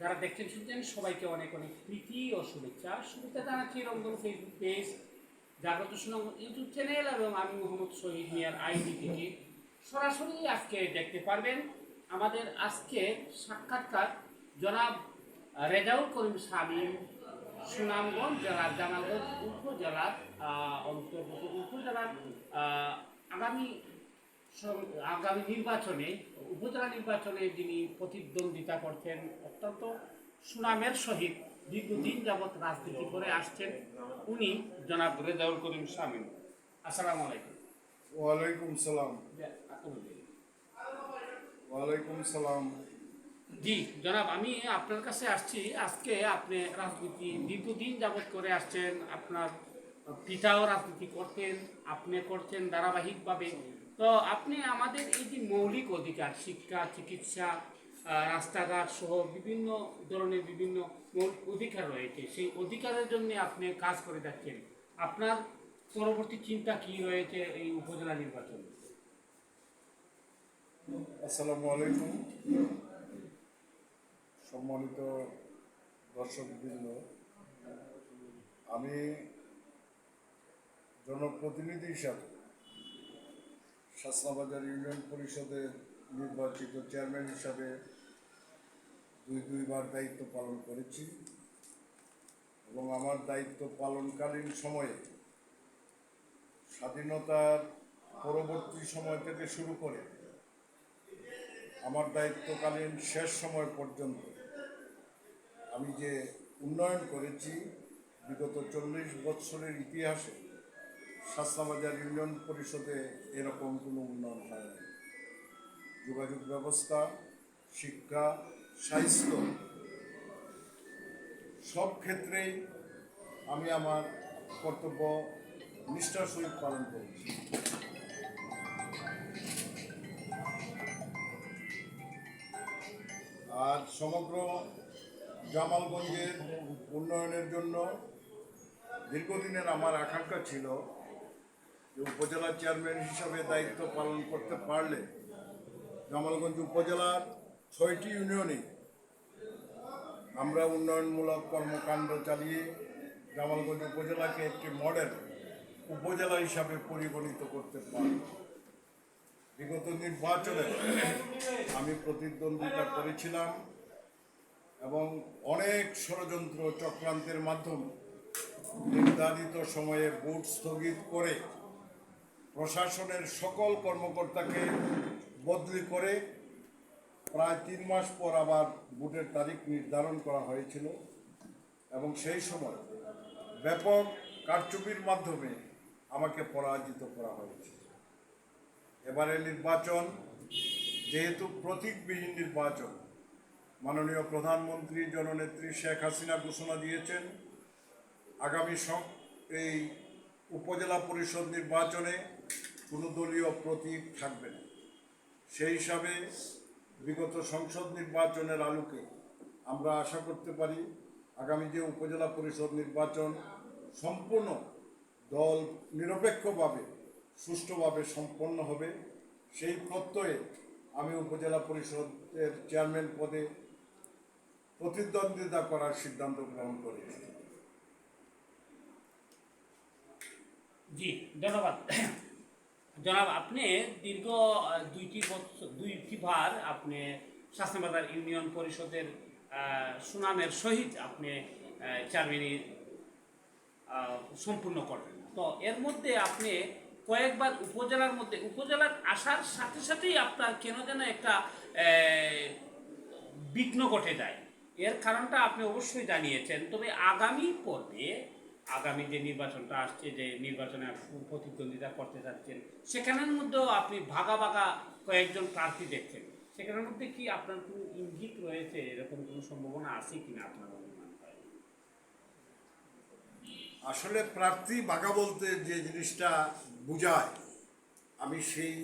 যারা দেখছেন, শুনছেন, সবাইকে অনেক অনেক প্রীতি ও শুভেচ্ছা। শুভেচ্ছা জানাচ্ছি Rangan Facebook page Jagrata YouTube channel এবং আমি মোহাম্মদ শহীদ মিয়ার আইডি থেকে। সরাসরি আজকে দেখতে পারবেন আমাদের আজকে সাক্ষাৎকার জনাব রেজাউল করিম শামীম সুনামগঞ্জ জেলার জামালগঞ্জ উপজেলার অন্তর্গত উপজেলার আগামী আগামী নির্বাচনে উপজেলা নির্বাচনে যিনি প্রতিদ্বন্দ্বিতা করছেন অত্যন্ত সুনামের সহিত দীর্ঘদিন যাবৎ রাজনীতি করে আসছেন উনি জনাব রেজাউল করিম শামীম আসসালামু আলাইকুম। ওয়ালাইকুম সালাম। ওয়ালাইকুম সালাম। জি, জনাব, আমি আপনার কাছে আসছি। আজকে আপনি রাজনীতি দীর্ঘদিন যাবৎ করে আসছেন, আপনার পিতাও রাজনীতি করতেন, আপনি করছেন ধারাবাহিকভাবে। তো আপনি আমাদের এই যে মৌলিক অধিকার, শিক্ষা, চিকিৎসা রাস্তাঘাট সহ বিভিন্ন ধরনের বিভিন্ন মৌলিক অধিকার রয়েছে, সেই অধিকারের জন্য আপনি কাজ করে যাচ্ছেন। আপনার পরবর্তী চিন্তা কি রয়েছে এই উপজেলা নির্বাচনে? আসসালামু আলাইকুম। সম্মানিত দর্শকবৃন্দ, আমি জনপ্রতিনিধি হিসাবে শাসনাবাজার ইউনিয়ন পরিষদের নির্বাচিত চেয়ারম্যান হিসাবে দুই দুইবার দায়িত্ব পালন করেছি এবং আমার দায়িত্ব পালনকালীন সময়ে স্বাধীনতার পরবর্তী সময় থেকে শুরু করে আমার দায়িত্বকালীন শেষ সময় পর্যন্ত আমি যে উন্নয়ন করেছি, বিগত চল্লিশ বৎসরের ইতিহাসে শাসনাবাজার ইউনিয়ন পরিষদে এরকম কোনো উন্নয়ন হয়নি যোগাযোগ ব্যবস্থা, শিক্ষা, স্বাস্থ্য, সব ক্ষেত্রেই আমি আমার কর্তব্য নিষ্ঠার সহিত পালন করেছি। আর সমগ্র জামালগঞ্জের উন্নয়নের জন্য দীর্ঘদিনের আমার আকাঙ্ক্ষা ছিল যে উপজেলা চেয়ারম্যান হিসাবে দায়িত্ব পালন করতে পারলে জামালগঞ্জ উপজেলার ছয়টি ইউনিয়নে আমরা উন্নয়নমূলক কর্মকাণ্ড চালিয়ে জামালগঞ্জ উপজেলাকে একটি মডেল উপজেলা হিসাবে পরিগণিত করতে পারি বিগত নির্বাচনে আমি প্রতিদ্বন্দ্বিতা করেছিলাম। এবং অনেক ষড়যন্ত্র চক্রান্তের মাধ্যমে নির্ধারিত সময়ে ভোট স্থগিত করে প্রশাসনের সকল কর্মকর্তাকে বদলি করে প্রায় তিন মাস পর আবার ভোটের তারিখ নির্ধারণ করা হয়েছিল এবং সেই সময় ব্যাপক কারচুপির মাধ্যমে আমাকে পরাজিত করা হয়েছে। এবারে নির্বাচন যেহেতু প্রতীকবিহীন নির্বাচন মাননীয় প্রধানমন্ত্রী জননেত্রী শেখ হাসিনা ঘোষণা দিয়েছেন, আগামী এই উপজেলা পরিষদ নির্বাচনে কোনো দলীয় প্রতীক থাকবে না। সেই হিসাবে বিগত সংসদ নির্বাচনের আলোকে আমরা আশা করতে পারি, আগামী যে উপজেলা পরিষদ নির্বাচন সম্পূর্ণ দল নিরপেক্ষভাবে, সুষ্ঠুভাবে সম্পন্ন হবে, সেই প্রত্যয়ে আমি উপজেলা পরিষদের চেয়ারম্যান পদে প্রতিদ্বন্দ্বিতা করার সিদ্ধান্ত গ্রহণ করেছি জি, ধন্যবাদ। জনাব, আপনি দীর্ঘ দুইটি বছর দুইটি বার আপনি শাসনাবাজার ইউনিয়ন পরিষদের সুনামের সহিত আপনি চেয়ারম্যানি সম্পূর্ণ করেন। তো এর মধ্যে আপনি কয়েকবার উপজেলার মধ্যে, উপজেলার আসার সাথে সাথেই আপনার কেন যেন একটা বিঘ্ন ঘটে যায়। এর কারণটা আপনি অবশ্যই জানিয়েছেন। তবে আগামী পর্বে, আগামী যে নির্বাচনটা আসছে, যে নির্বাচনে প্রতিদ্বন্দ্বিতা করতে যাচ্ছেন, সেখানের মধ্যেও আপনি ভাগা ভাগা কয়েকজন প্রার্থী দেখছেন। সেখানের মধ্যে কি আপনার কোনো ইঙ্গিত রয়েছে? এরকম কোনো সম্ভাবনা আছে কিনা আপনার আসলে প্রার্থী বাঘা বলতে যে জিনিসটা বোঝায়, আমি সেই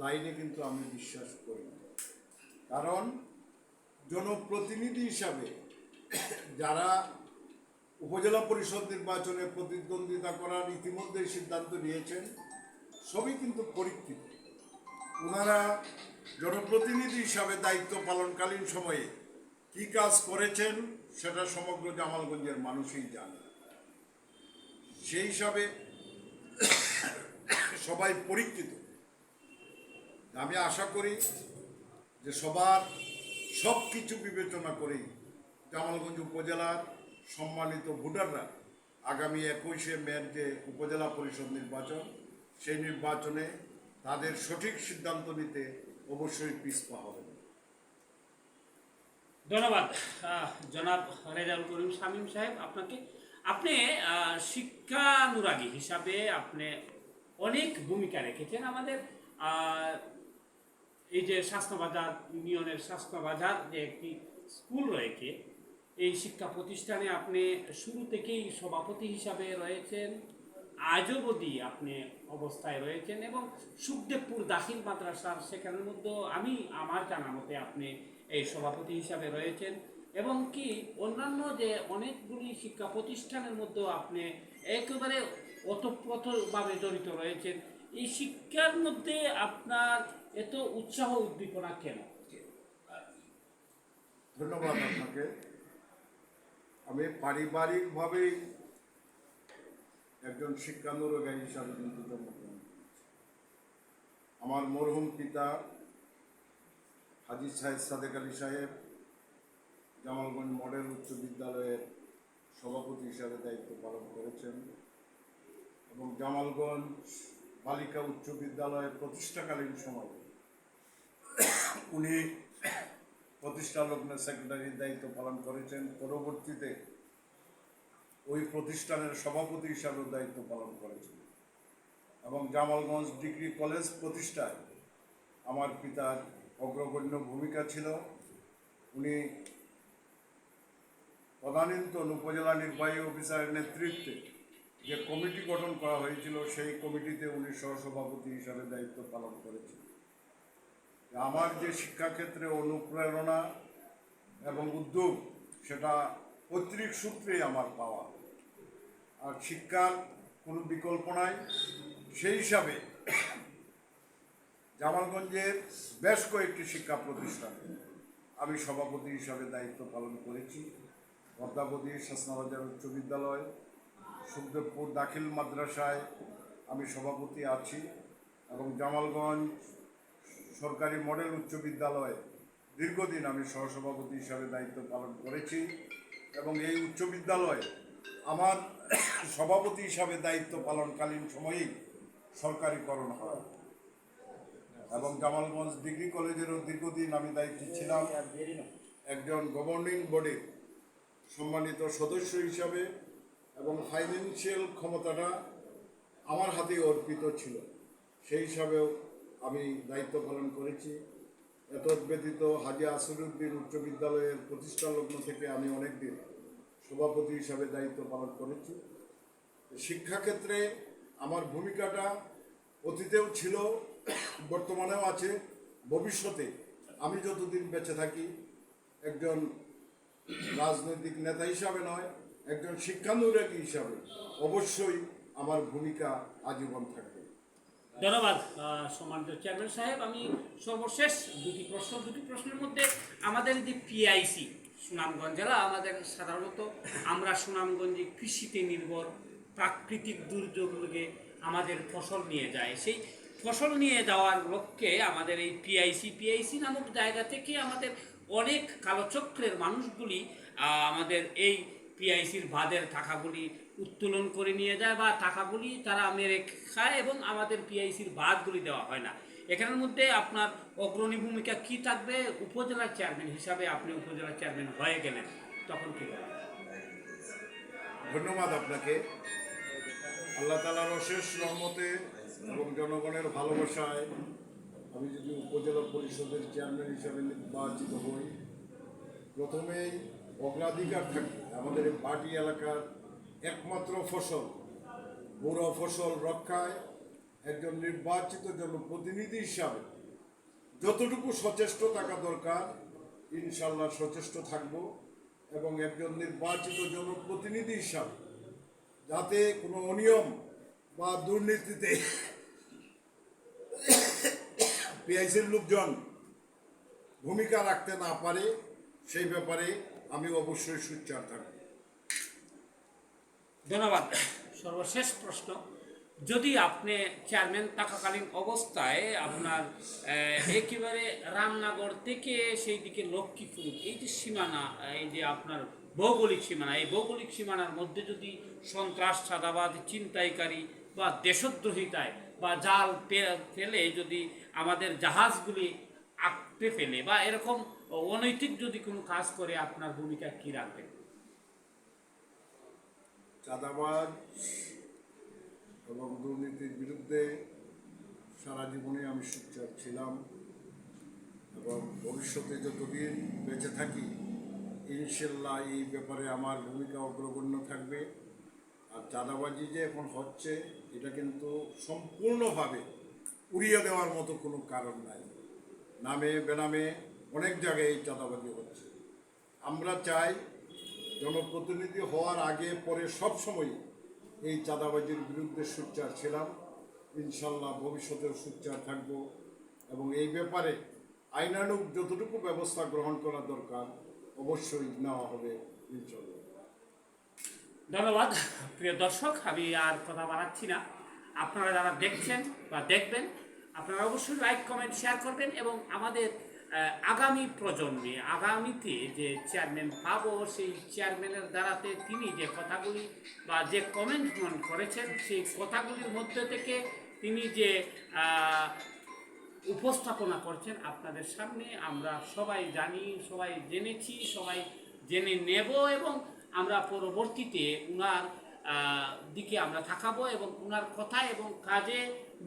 লাইনে কিন্তু আমি বিশ্বাস করি কারণ জনপ্রতিনিধি হিসাবে যারা উপজেলা পরিষদ নির্বাচনে প্রতিদ্বন্দ্বিতা করার ইতিমধ্যেই সিদ্ধান্ত নিয়েছেন, সবই কিন্তু পরীক্ষিত। ওনারা জনপ্রতিনিধি হিসাবে দায়িত্ব পালনকালীন সময়ে কি কাজ করেছেন, সেটা সমগ্র জামালগঞ্জের মানুষই জানে। সেই হিসাবে সবাই পরীক্ষিত। আমি আশা করি যে সবার সব কিছু বিবেচনা করেই জামালগঞ্জ উপজেলার সম্মানিত ভোটাররা আগামী একুশে মের যে উপজেলা পরিষদ নির্বাচন, সেই নির্বাচনে তাদের সঠিক সিদ্ধান্ত নিতে অবশ্যই পিছপা হবে। ধন্যবাদ জনাব রেজাউল করিম শামীম সাহেব, আপনাকে আপনি শিক্ষানুরাগী হিসাবে আপনি অনেক ভূমিকা রেখেছেন আমাদের এই যে স্বাস্থ্যবাজার, ইউনিয়নের স্বাস্থ্যবাজার যে একটি স্কুল রয়েছে, এই শিক্ষা প্রতিষ্ঠানে আপনি শুরু থেকেই সভাপতি হিসাবে রয়েছেন আজও অবধি আপনি অবস্থায় রয়েছেন এবং সুখদেবপুর দাখিল মাদ্রাসার সেখানের মধ্যে আমি আমার জানা মতে আপনি এই সভাপতি হিসাবে রয়েছেন এবং কি অন্যান্য যে অনেকগুলি শিক্ষা প্রতিষ্ঠানের মধ্যেও আপনি একেবারে ওতপ্রোতভাবে জড়িত রয়েছেন। এই শিক্ষার মধ্যে আপনার এত উৎসাহ উদ্দীপনা কেন? ধন্যবাদ আপনাকে। আমি পারিবারিকভাবেই একজন শিক্ষানুরোগী হিসাবে কিন্তু জন্মগ্রহণ আমার মরহুম পিতা হাজি সাহেব সাদেক আলী সাহেব জামালগঞ্জ মডেল উচ্চ বিদ্যালয়ের সভাপতি হিসাবে দায়িত্ব পালন করেছেন এবং জামালগঞ্জ বালিকা উচ্চ বিদ্যালয়ের প্রতিষ্ঠাকালীন সময় উনি প্রতিষ্ঠা লগ্নের সেক্রেটারির দায়িত্ব পালন করেছেন। পরবর্তীতে ওই প্রতিষ্ঠানের সভাপতি হিসাবেও দায়িত্ব পালন করেছেন। এবং জামালগঞ্জ ডিগ্রি কলেজ প্রতিষ্ঠায় আমার পিতার অগ্রগণ্য ভূমিকা ছিল। উনি তদানীন্তন উপজেলা নির্বাহী অফিসারের নেতৃত্বে যে কমিটি গঠন করা হয়েছিল, সেই কমিটিতে উনি সহসভাপতি হিসাবে দায়িত্ব পালন করেছেন। আমার যে শিক্ষাক্ষেত্রে অনুপ্রেরণা এবং উদ্যোগ, সেটা পৈতৃক সূত্রে আমার পাওয়া। আর শিক্ষার কোনো বিকল্প নাই। সেই হিসাবে জামালগঞ্জের বেশ কয়েকটি শিক্ষা প্রতিষ্ঠান আমি সভাপতি হিসাবে দায়িত্ব পালন করেছি। পদ্মাবতী, শাসনাবাজার উচ্চ বিদ্যালয় সুখদেবপুর দাখিল মাদ্রাসায় আমি সভাপতি আছি এবং জামালগঞ্জ সরকারি মডেল উচ্চ বিদ্যালয়ে দীর্ঘদিন আমি সহসভাপতি হিসাবে দায়িত্ব পালন করেছি এবং এই উচ্চ বিদ্যালয়ে আমার সভাপতি হিসাবে দায়িত্ব পালনকালীন সময়েই সরকারিকরণ হয়। এবং জামালগঞ্জ ডিগ্রি কলেজেরও দীর্ঘদিন আমি দায়িত্বে ছিলাম। একজন গভর্নিং বডির সম্মানিত সদস্য হিসাবে এবং ফাইন্যান্সিয়াল ক্ষমতাটা আমার হাতে অর্পিত ছিল। সেই হিসাবেও আমি দায়িত্ব পালন করেছি। এত ব্যতীত হাজি আসরুদ্দিন উচ্চ বিদ্যালয়ের প্রতিষ্ঠা লগ্ন থেকে আমি অনেকদিন সভাপতি হিসাবে দায়িত্ব পালন করেছি। শিক্ষাক্ষেত্রে আমার ভূমিকাটা অতীতেও ছিল, বর্তমানেও আছে। ভবিষ্যতে আমি যতদিন বেঁচে থাকি, একজন রাজনৈতিক নেতা হিসাবে নয় একজন শিক্ষানুরাগী হিসাবে অবশ্যই আমার ভূমিকা আজীবন থাকবে। ধন্যবাদ সম্মানিত চেয়ারম্যান সাহেব। আমি সর্বশেষ দুটি প্রশ্ন, দুটি প্রশ্নের মধ্যে আমাদের যে পিআইসি সুনামগঞ্জ জেলা, আমাদের সাধারণত আমরা সুনামগঞ্জে কৃষিতে নির্ভর, প্রাকৃতিক দুর্যোগে আমাদের ফসল নিয়ে যায়। সেই ফসল নিয়ে যাওয়ার লক্ষ্যে আমাদের এই পিআইসি পিআইসি নামক জায়গা থেকে আমাদের অনেক কালোচক্রের মানুষগুলি আমাদের এই পিআইসির বাদের টাকাগুলি উত্তোলন করে নিয়ে যায় বা টাকাগুলি তারা মেরে খায় এবং আমাদের পিআইসির বাদগুলি দেওয়া হয় না। এখানের মধ্যে আপনার অগ্রণী ভূমিকা কি থাকবে? উপজেলা চেয়ারম্যান হিসাবে আপনি উপজেলা চেয়ারম্যান হয়ে গেলেন। তখন কি করবেন? ধন্যবাদ আপনাকে। আল্লাহ তালার অশেষ রহমতে এবং জনগণের ভালোবাসায় আমি যদি উপজেলা পরিষদের চেয়ারম্যান হিসাবে নির্বাচিত হই, প্রথমেই অগ্রাধিকার থাকে আমাদের পার্টি এলাকার একমাত্র ফসল, বুড়ো ফসল রক্ষায় একজন নির্বাচিত জনপ্রতিনিধি হিসাবে যতটুকু সচেষ্ট থাকা দরকার ইনশাল্লাহ সচেষ্ট থাকব এবং একজন নির্বাচিত জনপ্রতিনিধি হিসাবে যাতে কোনো অনিয়ম বা দুর্নীতিতে পিআইসির লোকজন ভূমিকা রাখতে না পারে, সেই ব্যাপারে আমি অবশ্যই সুচ্চার থাকব। ধন্যবাদ। সর্বশেষ প্রশ্ন, যদি আপনি চেয়ারম্যান থাকাকালীন অবস্থায় আপনার একেবারে রামনগর থেকে সেই দিকে লক্ষ্মীপুর এই যে সীমানা, এই যে আপনার ভৌগোলিক সীমানা, এই ভৌগোলিক সীমানার মধ্যে যদি সন্ত্রাস চাঁদাবাদ ছিনতাইকারী বা দেশদ্রোহিতায় বা জাল ফেলে যদি আমাদের জাহাজগুলি আঁকতে ফেলে বা এরকম অনৈতিক যদি কোনো কাজ করে, আপনার ভূমিকা কী রাখবেন চাঁদাবাজ এবং দুর্নীতির বিরুদ্ধে সারা জীবনে আমি সোচ্চার ছিলাম এবং ভবিষ্যতে যতদিন বেঁচে থাকি, ইনশাল্লাহ এই ব্যাপারে আমার ভূমিকা অগ্রগণ্য থাকবে। আর চাঁদাবাজি যে এখন হচ্ছে, এটা কিন্তু সম্পূর্ণভাবে উড়িয়ে দেওয়ার মতো কোনো কারণ নাই। নামে বেনামে অনেক জায়গায় এই চাঁদাবাজি হচ্ছে। আমরা চাই জনপ্রতিনিধি হওয়ার আগে, পরে সব সময় এই চাঁদাবাজির বিরুদ্ধে সোচ্চার ছিলাম। ইনশাল্লাহ ভবিষ্যতেও সোচ্চার থাকব এবং এই ব্যাপারে আইনানুগ যতটুকু ব্যবস্থা গ্রহণ করা দরকার, অবশ্যই নেওয়া হবে ইনশাল্লাহ। ধন্যবাদ, প্রিয় দর্শক, আমি আর কথা বাড়াচ্ছি না। আপনারা যারা দেখছেন বা দেখবেন, আপনারা অবশ্যই লাইক, কমেন্ট, শেয়ার করবেন এবং আমাদের আগামী প্রজন্মে, আগামীতে যে চেয়ারম্যান পাবো, সেই চেয়ারম্যানের দ্বারাতে তিনি যে কথাগুলি বা যে কমেন্ট করেছেন, সেই কথাগুলির মধ্যে থেকে তিনি যে উপস্থাপনা করছেন আপনাদের সামনে, আমরা সবাই জানি, সবাই জেনেছি, সবাই জেনে নেব এবং আমরা পরবর্তীতে উনার দিকে আমরা থাকাবো এবং উনার কথা এবং কাজে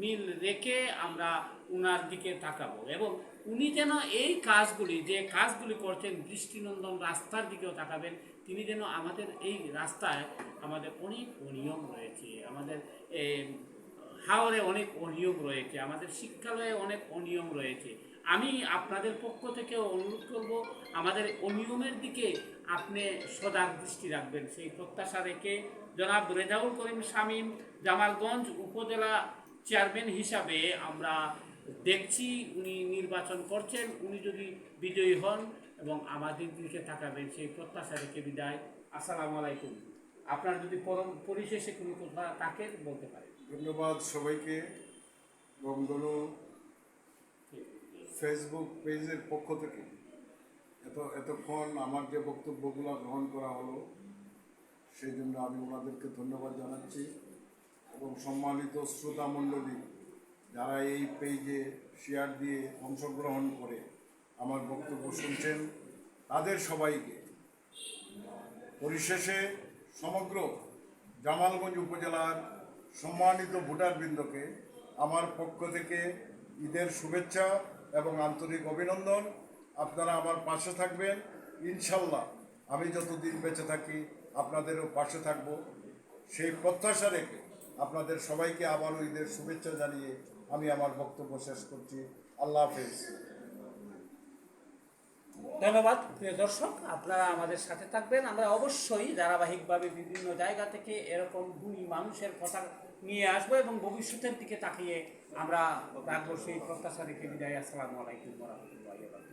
মিল রেখে আমরা উনার দিকে তাকাবো এবং উনি যেন এই কাজগুলি যে কাজগুলি করছেন দৃষ্টিনন্দন রাস্তার দিকেও তাকাবেন তিনি যেন আমাদের এই রাস্তায় আমাদের অনেক অনিয়ম রয়েছে আমাদের এ, হাওড়ে অনেক অনিয়ম রয়েছে আমাদের শিক্ষালয়ে অনেক অনিয়ম রয়েছে। আমি আপনাদের পক্ষ থেকে অনুরোধ করব আমাদের অনিয়মের দিকে আপনি সজাগ দৃষ্টি রাখবেন। সেই প্রত্যাশা রেখে জনাব রেজাউল করিম শামীম জামালগঞ্জ উপজেলা চেয়ারম্যান হিসাবে আমরা দেখছি উনি নির্বাচন করছেন, উনি যদি বিজয়ী হন এবং আমাদের দিকে তাকাবেন, সেই প্রত্যাশা রেখে বিদায়। আসসালামু আলাইকুম। আপনার যদি পরম পরিশেষে কোনো কথা তাকে বলতে পারেন। ধন্যবাদ সবাইকে। বঙ্গনু ফেসবুক পেজের পক্ষ থেকে এত, এতক্ষণ আমার যে বক্তব্যগুলো গ্রহণ করা হলো, সেই জন্য আমি ওনাদেরকে ধন্যবাদ জানাচ্ছি এবং সম্মানিত শ্রোতা মণ্ডলী যারা এই পেজে শেয়ার দিয়ে অংশগ্রহণ করে আমার বক্তব্য শুনছেন, তাদের সবাইকে পরিশেষে সমগ্র জামালগঞ্জ উপজেলার সম্মানিত ভোটারবৃন্দকে আমার পক্ষ থেকে ঈদের শুভেচ্ছা এবং আন্তরিক অভিনন্দন। আপনারা আমার পাশে থাকবেন। ইনশাল্লাহ আমি যতদিন বেঁচে থাকি আপনাদেরও পাশে থাকব। সেই প্রত্যাশা রেখে আপনাদের সবাইকে আবারও ঈদের শুভেচ্ছা জানিয়ে আমি আমার বক্তব্য শেষ করছি। আল্লাহ হাফেজ। ধন্যবাদ, প্রিয় দর্শক। আপনারা আমাদের সাথে থাকবেন। আমরা অবশ্যই ধারাবাহিকভাবে বিভিন্ন জায়গা থেকে এরকম গুণী মানুষের কথা নিয়ে আসব এবং ভবিষ্যতের দিকে তাকিয়ে আমরা রাখব। সেই প্রত্যাশা রেখে বিদায়। আসসালামু আলাইকুম রহমতুল্লাহ